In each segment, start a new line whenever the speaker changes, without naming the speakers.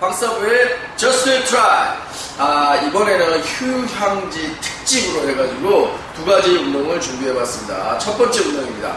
박사부의 Just Try. 아, 이번에는 휴향지 특집으로 해가지고 두 가지 운동을 준비해봤습니다. 첫 번째 운동입니다.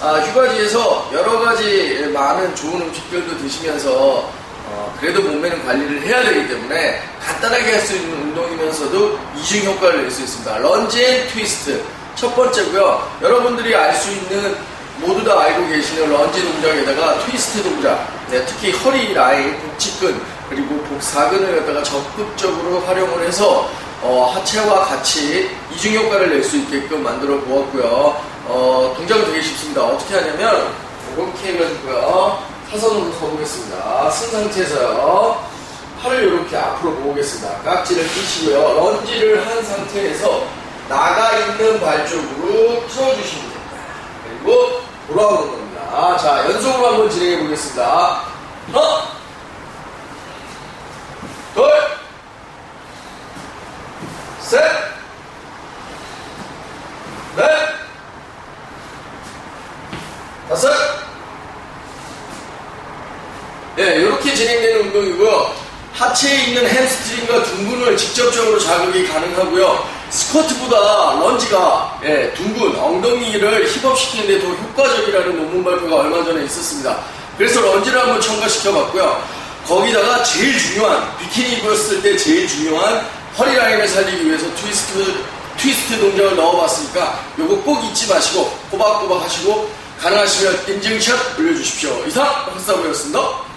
아, 휴가지에서 여러 가지 많은 좋은 음식들도 드시면서 어, 그래도 몸매는 관리를 해야 되기 때문에 간단하게 할 수 있는 운동이면서도 이중 효과를 낼 수 있습니다. 런지 앤 트위스트. 첫 번째고요. 여러분들이 알 수 있는 모두 다 알고 계시는 런지 동작에다가 트위스트 동작. 네, 특히 허리 라인, 복직근, 그리고 복사근을 갖다가 적극적으로 활용을 해서 어, 하체와 같이 이중 효과를 낼 수 있게끔 만들어 보았고요. 어, 동작은 되게 쉽습니다. 어떻게 하냐면 이렇게 해가지고요. 사선으로 서보겠습니다. 쓴 상태에서요. 팔을 이렇게 앞으로 모으겠습니다. 깍지를 끼시고요. 런지를 한 상태에서 나가 있는 발 쪽으로 틀어주시면 됩니다. 그리고 돌아오는 겁니다. 자, 연속으로 한번 진행해 보겠습니다. 하나, 둘, 셋, 넷, 다섯, 네, 이렇게 진행되는 운동이고요. 하체에 있는 햄스트링과 둥근을 직접적으로 자극이 가능하고요. 스쿼트보다 런지가 예, 둥근 엉덩이를 힙업시키는데 더 효과적이라는 논문 발표가 얼마 전에 있었습니다. 그래서 런지를 한번 첨가시켜 봤고요. 거기다가 제일 중요한 비키니 입었을 때 제일 중요한 허리 라인을 살리기 위해서 트위스트 트위스트 동작을 넣어봤으니까 요거 꼭 잊지 마시고 꼬박꼬박 하시고 가능하시면 인증샷 올려주십시오. 이상 박사부였습니다.